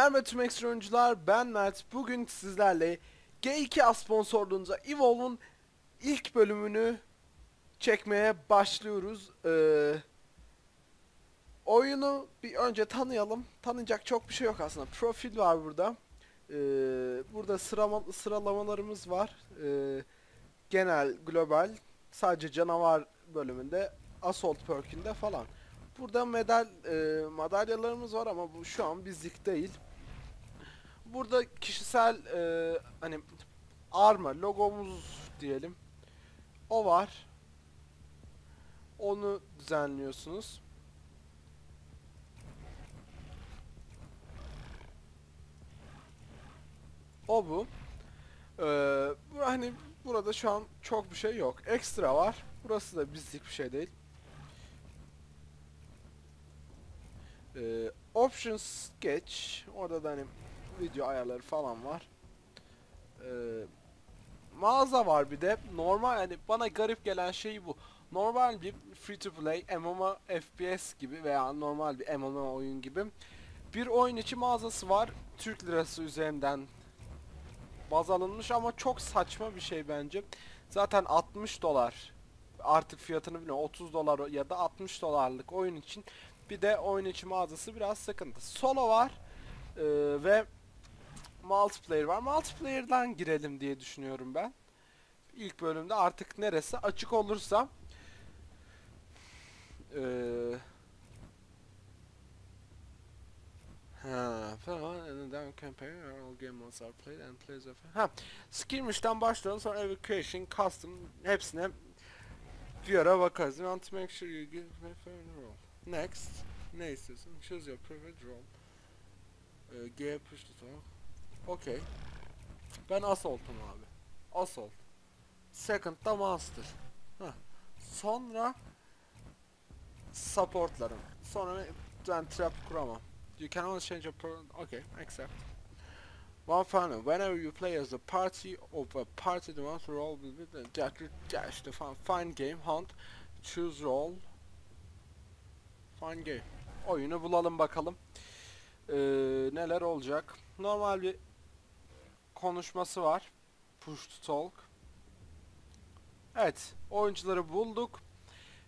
Merhaba tüm ekstra oyuncular ben Mert. Bugün sizlerle G2A sponsorluğunda Evolve'un ilk bölümünü çekmeye başlıyoruz. Ee, Oyunu bir önce tanıyalım. Tanıyacak çok bir şey yok aslında. Profil var burada. Ee, Burada sırama, sıralamalarımız var. Ee, Genel, global, sadece canavar bölümünde Assault perk'ünde falan. Burada medal e, madalyalarımız var ama bu şu an bizlik değil. Burada kişisel e, hani arma logomuz diyelim. O var. Onu düzenliyorsunuz. O bu. Ee, hani burada şu an çok bir şey yok. Ekstra var. Burası da bizlik bir şey değil. Ee, options geç. Orada da hani video ayarları falan var. Ee, mağaza var bir de. Normal hani bana garip gelen şey bu. Normal bir free to play MMO FPS gibi veya normal bir MMO oyun gibi bir oyun içi mağazası var. Türk lirası üzerinden baz alınmış ama çok saçma bir şey bence. Zaten 60 dolar artık fiyatını bilmiyorum 30 dolar ya da 60 dolarlık oyun için bir de oyun içi mağazası biraz sıkıntı. Solo var ee, ve multiplayer var. Multiplayer'dan girelim diye düşünüyorum ben. İlk bölümde artık neresi açık olursa ee, Ha, then campaign skirmish'ten başlayalım sonra evacuation, custom hepsine bir ara bakarız. You want to make sure you give me fair role. Next. Ne istiyorsun? Choose your preferred role. Ee, G push to talk. Okay. Ben Assault'um abi. Assault. Second da Master. Heh. Sonra supportlarım. Sonra ben trap kuramam. You can always change your pro Okay, accept. One final. Whenever you play as a party of a party, the role will be the dash, dash the fun, find game, hunt, choose role, find game. Oyunu bulalım bakalım. Ee, neler olacak? Normal bir konuşması var. Push to talk. Evet, oyuncuları bulduk.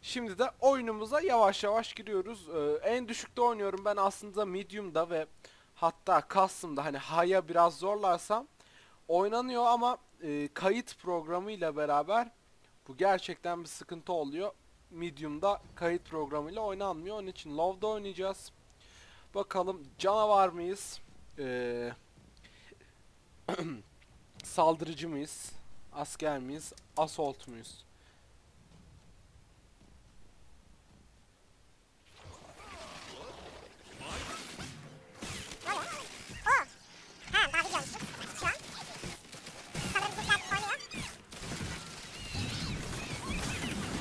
Şimdi de oyunumuza yavaş yavaş giriyoruz. Ee, en düşükte oynuyorum ben aslında medium'da ve hatta custom'da hani high'a biraz zorlarsam oynanıyor ama e, kayıt programıyla beraber bu gerçekten bir sıkıntı oluyor. Medium'da kayıt programıyla oynanmıyor. Onun için low'da oynayacağız. Bakalım canavar mıyız? Ee, saldırıcı mıyız? Asker miyiz? Assault muyuz? Ne oluyor? Oo! Ha, daha video olmuştuk şu an. Sanırım bizimkiler oynuyor.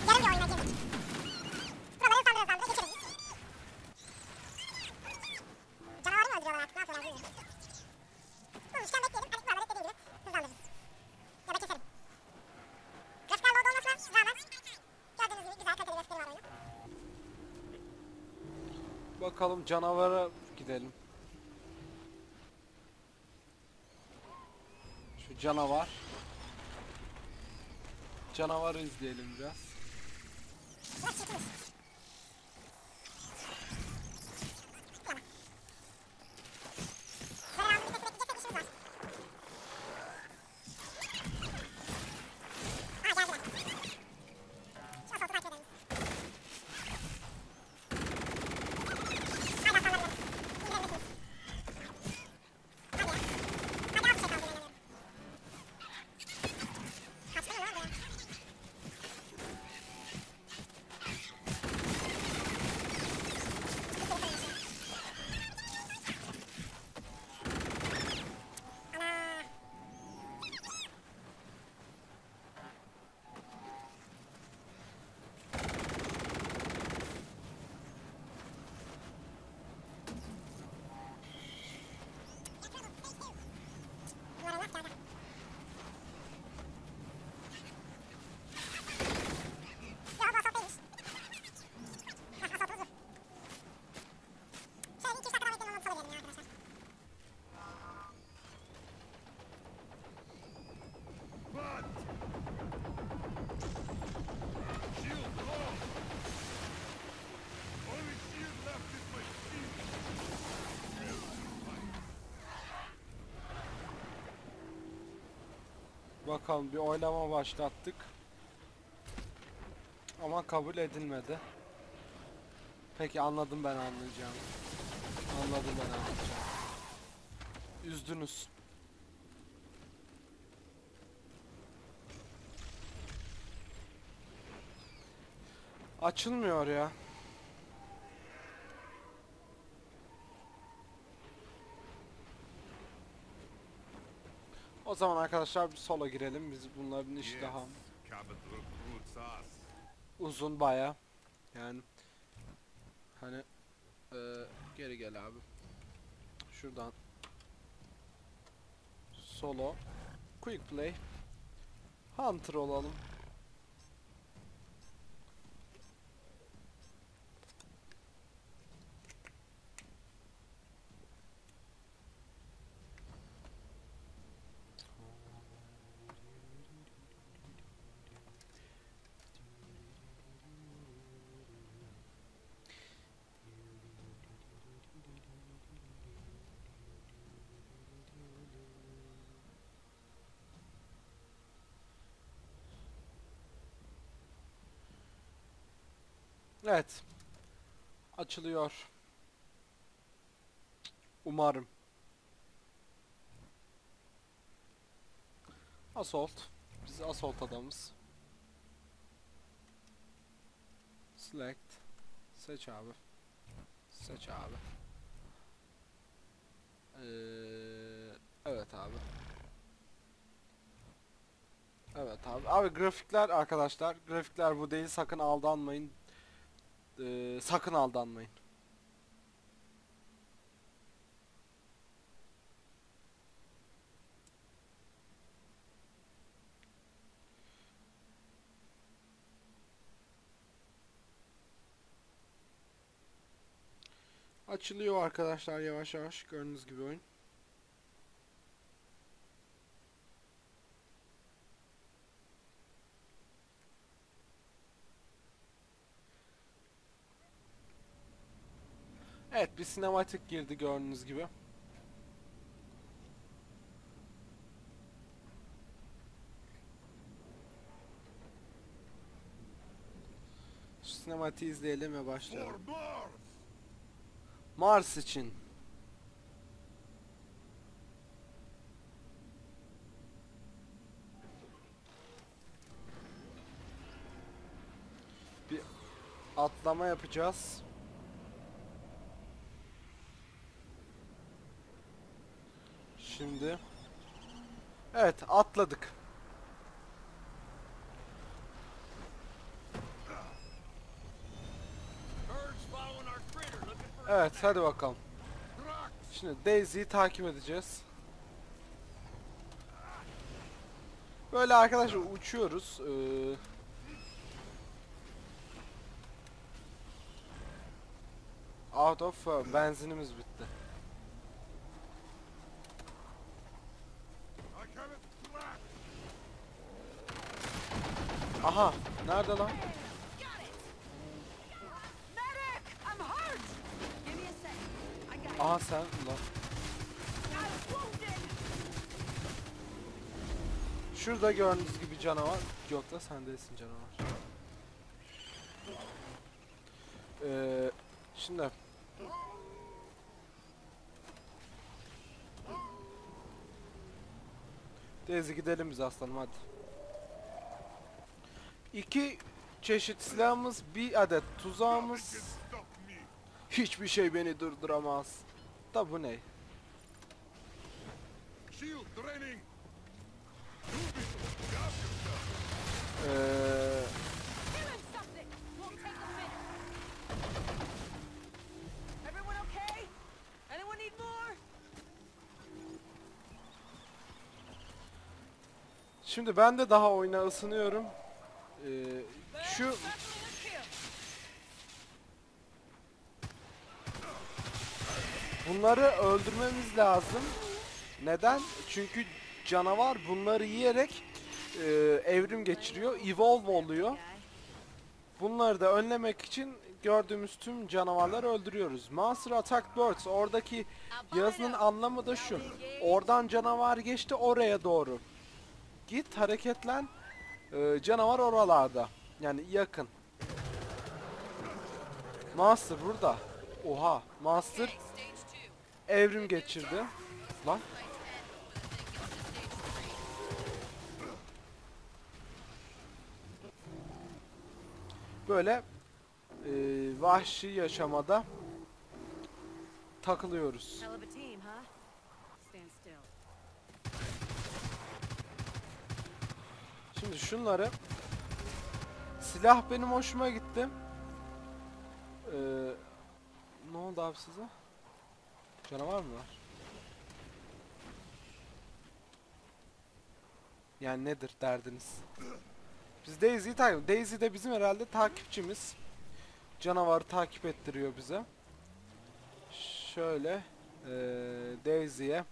Gelin bir oyuna girdik. Buraları sandıra sandıra geçeriz. Canavarı mı öldürüyorlar artık? Ne yapıyorlar bilmiyorum. Bulmuşken bekleyelim. Hani buraları dediğim gibi hızlandırırız. Ya da keselim. Grafikler load olmasına rağmen gördüğünüz gibi güzel kaliteli gösteri var oyunun. Bakalım canavara gidelim. Şu canavar. Canavarı izleyelim biraz. Bakalım bir oylama başlattık. Ama kabul edilmedi. Peki anladım ben anlayacağım. Anladım ben anlayacağım. Üzdünüz. Açılmıyor ya. O zaman arkadaşlar bir solo girelim. Biz bunların Yes, daha uzun baya. Yani hani eee, geri gel abi. Şuradan solo quick play hunter olalım. Evet. Açılıyor. Umarım. Assault. Biz assault adamız. Select. Seç abi. Seç abi. Ee, evet abi. Evet abi. Abi grafikler arkadaşlar. Grafikler bu değil. Sakın aldanmayın. Ee, sakın aldanmayın. Açılıyor arkadaşlar yavaş yavaş gördüğünüz gibi oyun. Evet bir sinematik girdi gördüğünüz gibi. Şu sinematiği izleyelim ve başlayalım. Mars için. Bir atlama yapacağız. Şimdi Evet atladık. Evet hadi bakalım. Şimdi Daisy'yi takip edeceğiz. Böyle arkadaşlar uçuyoruz. Ee, out of uh, benzinimiz bitti. Aha, nerede lan? Aha sen lan. Şurada gördüğünüz gibi canavar. Yok da sen değilsin canavar. Ee, şimdi Daisy gidelim biz aslanım hadi. İki çeşit silahımız, bir adet tuzağımız. Hiçbir şey beni durduramaz. Da bu ne? Ee, more? şimdi ben de daha oyuna ısınıyorum. Ee, şu. Bunları öldürmemiz lazım. Neden? Çünkü canavar bunları yiyerek e, evrim geçiriyor, evolve oluyor. Bunları da önlemek için gördüğümüz tüm canavarları öldürüyoruz. Monster Attack Birds oradaki yazının anlamı da şu. Oradan canavar geçti oraya doğru Git hareketlen. Ee, canavar oralarda. Yani yakın. Master burada. Oha. Master evrim geçirdi. Lan. Böyle e, vahşi yaşamada takılıyoruz. Şimdi şunları silah benim hoşuma gitti. Ee, ne oldu abi size? Canavar mı var? Yani nedir derdiniz? Biz Daisy'yi takip Daisy de bizim herhalde takipçimiz. Canavarı takip ettiriyor bize. Şöyle eee Daisy'ye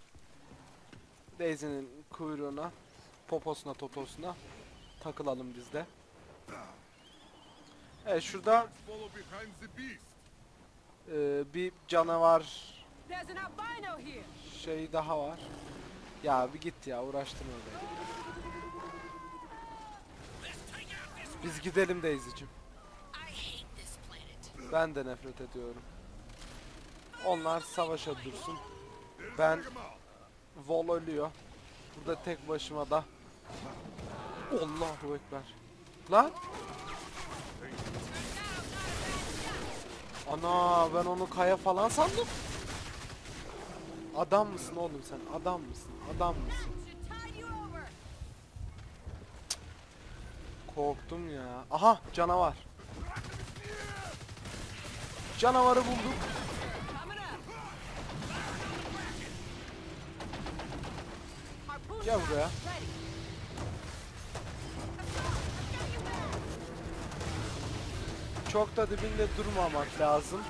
Daisy'nin kuyruğuna poposuna toposuna takılalım biz de. Evet şurada eee, bir canavar şey daha var. Ya bir git ya uğraştırma beni. Biz gidelim Daisy'cim. Ben de nefret ediyorum. Onlar savaşa dursun. Ben. Vol ölüyor. Burada tek başıma da Allahu ekber. Lan. Ana ben onu kaya falan sandım. Adam mısın oğlum sen? Adam mısın? Adam mısın? Korktum ya. Aha canavar. Canavarı bulduk. Gel buraya. Çok da dibinde durmamak lazım.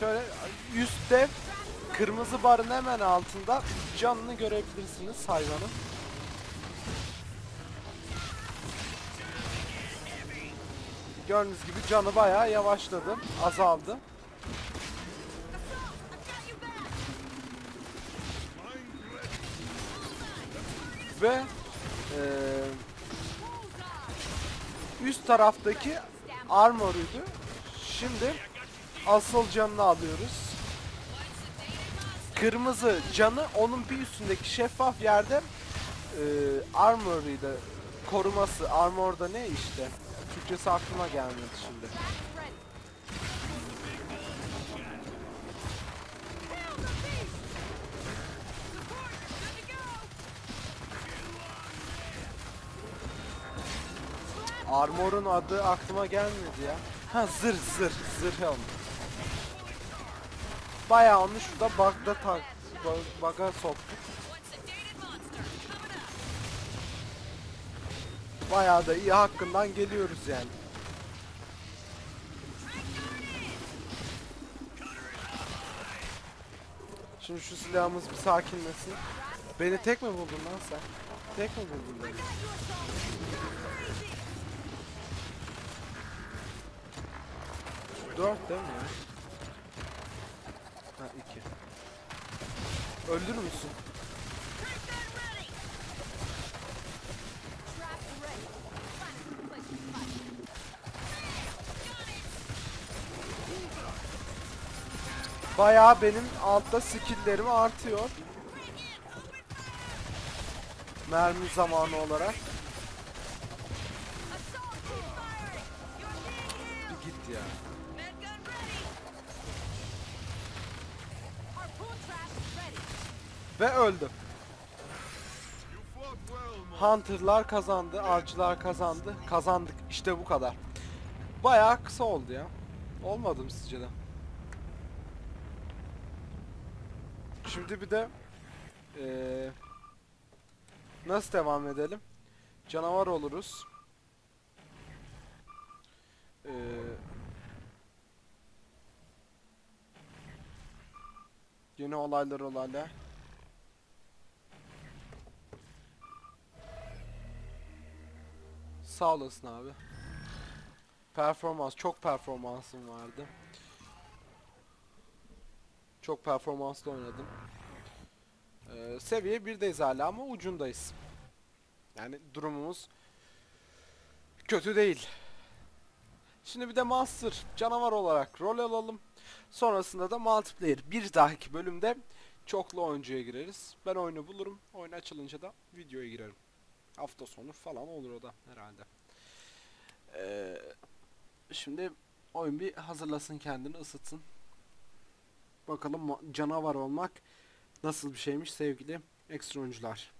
Şöyle üstte kırmızı barın hemen altında canını görebilirsiniz hayvanın. Gördüğünüz gibi canı bayağı yavaşladı, azaldı. Ve eee üst taraftaki armor'uydu. Şimdi asıl canını alıyoruz. Kırmızı canı onun bir üstündeki şeffaf yerde eee armor'ıydı. Koruması. Armor'da ne işte? Türkçesi aklıma gelmedi şimdi. Armor'un adı aklıma gelmedi ya. Ha zırh zırh zırh helmet. Bayağı onu şurada bug'da tak bug- bug'a soktuk. Bayağı da iyi hakkından geliyoruz yani. Şimdi şu silahımız bir sakinlesin. Beni tek mi buldun lan sen? Tek mi buldun beni? Dört değil mi ya? Ha iki. Öldürür müsün? Bayağı benim altta skill'lerim artıyor. Mermi zamanı olarak. Ve öldüm. Hunter'lar kazandı, avcılar kazandı. Kazandık. İşte bu kadar. Bayağı kısa oldu ya. Olmadı mı sizce de? Şimdi bir de eee, nasıl devam edelim? Canavar oluruz. Eee yeni olaylar olaylar. Sağ olasın abi. Performans, çok performansım vardı. Çok performanslı oynadım. Ee, seviye 1'deyiz hala ama ucundayız. Yani durumumuz kötü değil. Şimdi bir de Master canavar olarak rol alalım. Sonrasında da multiplayer. Bir dahaki bölümde çoklu oyuncuya gireriz. Ben oyunu bulurum. Oyun açılınca da videoya girerim. Hafta sonu falan olur o da herhalde. Ee, şimdi oyun bir hazırlasın kendini ısıtsın. Bakalım canavar olmak nasıl bir şeymiş sevgili ekstra oyuncular.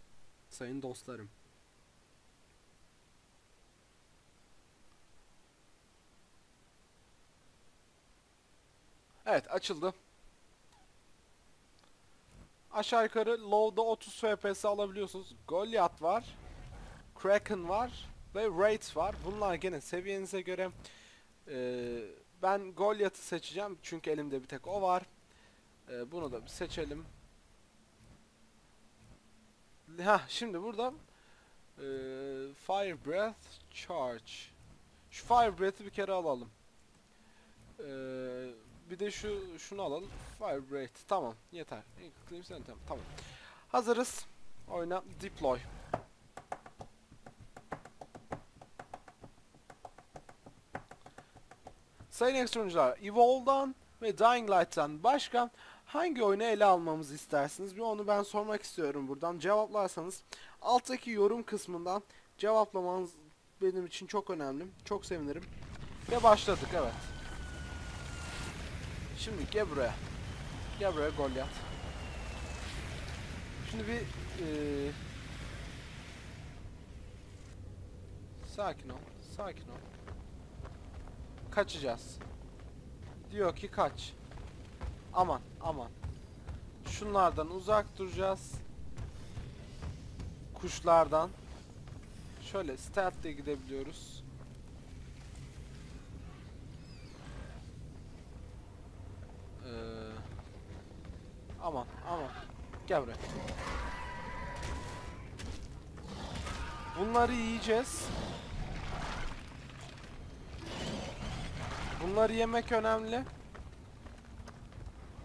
Sayın dostlarım. Evet açıldı. Aşağı yukarı low'da 30 FPS alabiliyorsunuz. Goliath var. Kraken var. Ve Raid var. Bunlar gene seviyenize göre. Ee, ben Goliath'ı seçeceğim. Çünkü elimde bir tek o var. Ee, bunu da bir seçelim. Ha şimdi burada ee, Fire Breath Charge. Şu Fire Breath'i bir kere alalım. Ee, bir de şu şunu alalım. Fire Breath. Tamam. Yeter. Tamam. Hazırız. Oyna deploy. Sayın ekstroncular, Evolve'dan ve Dying Light'tan başka hangi oyunu ele almamızı istersiniz? Bir onu ben sormak istiyorum buradan. Cevaplarsanız alttaki yorum kısmından cevaplamanız benim için çok önemli. Çok sevinirim. Ve başladık evet. Şimdi gel buraya. Gel buraya Goliath. Şimdi bir eee sakin ol. Sakin ol. Kaçacağız. Diyor ki kaç. Aman aman. Şunlardan uzak duracağız. Kuşlardan. Şöyle stealth'le gidebiliyoruz. Ee, aman aman. Gel buraya. Bunları yiyeceğiz. Bunları yemek önemli.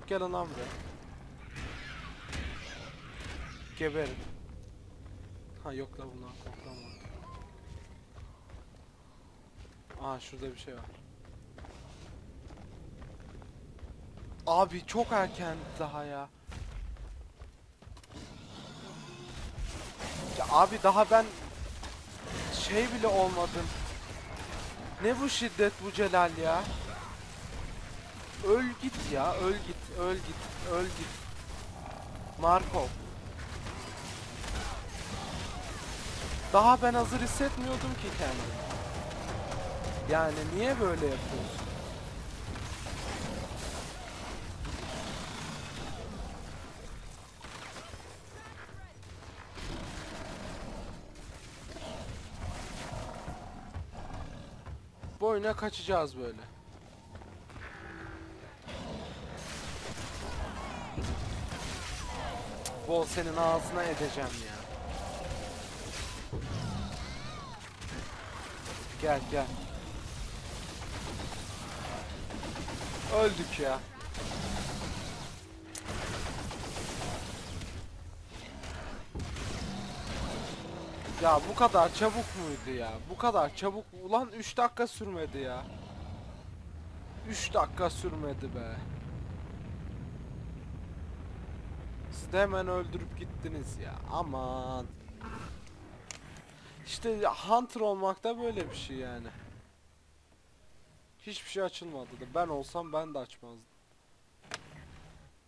Gel lan. Geberin. Ha yok la bunlar korkan var. Aa şurada bir şey var. Abi çok erken daha ya. Ya abi daha ben şey bile olmadım. Ne bu şiddet bu Celal ya? Öl git ya, öl git, öl git, öl git. Markov. Daha ben hazır hissetmiyordum ki kendimi. Yani niye böyle yapıyorsun? Oyuna kaçacağız böyle. Bol senin ağzına edeceğim ya. Gel gel. Öldük ya. Ya bu kadar çabuk muydu ya? Bu kadar çabuk. Ulan 3 dakika sürmedi ya. 3 dakika sürmedi be. Siz de hemen öldürüp gittiniz ya. Aman. İşte Hunter olmak da böyle bir şey yani. Hiçbir şey açılmadı da. Ben olsam ben de açmazdım.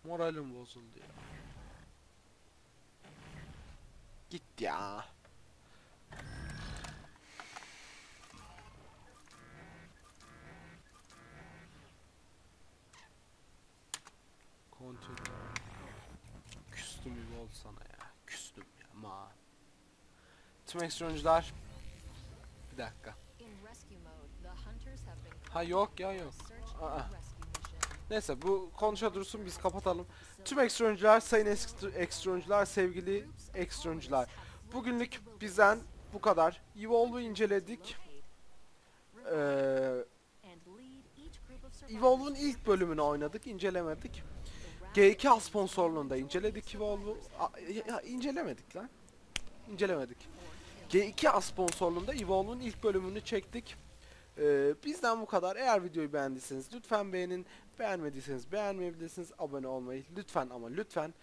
Moralim bozuldu ya. Git ya. Küstüm gibi oldu sana ya. Küstüm ya ma. Tüm ekstroncular. Bir dakika. Ha yok ya yok. Aa. Neyse bu konuşa dursun biz kapatalım. Tüm ekstroncular, sayın ekstra- ekstroncular, sevgili ekstroncular. Bugünlük bizden bu kadar. Evolve'u inceledik. Ee, Evolve'un ilk bölümünü oynadık, incelemedik. G2A sponsorluğunda inceledik Evolve'u. A- ya, incelemedik lan. İncelemedik. G2A sponsorluğunda Evolve'un ilk bölümünü çektik. Ee, bizden bu kadar. Eğer videoyu beğendiyseniz lütfen beğenin. Beğenmediyseniz beğenmeyebilirsiniz. Abone olmayı lütfen ama lütfen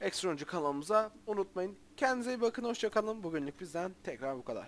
Ekstra Oyuncu kanalımıza unutmayın. Kendinize iyi bakın. Hoşçakalın. Bugünlük bizden tekrar bu kadar.